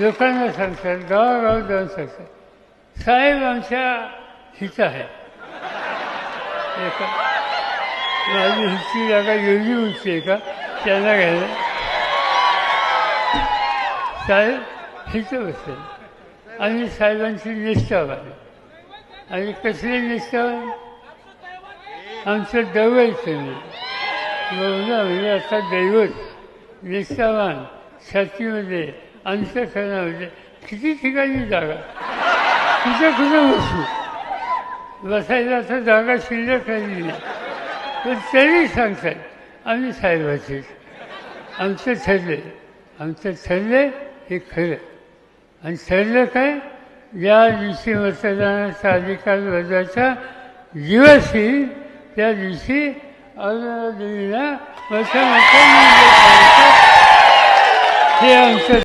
लोकांना सांगतात गावागाव जाऊन सांगतात. साहेब आमच्या हित आहे. माझी हिची जागा एवढी उंची आहे का? त्यांना घ्यायला. साहेब हित बसेल. आणि साहेबांची निष्ठावान आणि कसले निष्ठावान? आमचं दैव नाही म्हणजे आता दैवत निष्ठावान छातीमध्ये अंत्यक्षणामध्ये किती ठिकाणी जागा कुठं कुठं बसू बसायला तर जागा शिल्लक राहिली नाही पण तरी सांगतात आम्ही साहेबाचे आमचं ठरले आमचं ठरले हे खरं आणि ठरलं काय ज्या दिवशी मतदानाचा अधिकार वर्गाचा दिवस येईल त्या दिवशी अरुणा मतदान हे आमचं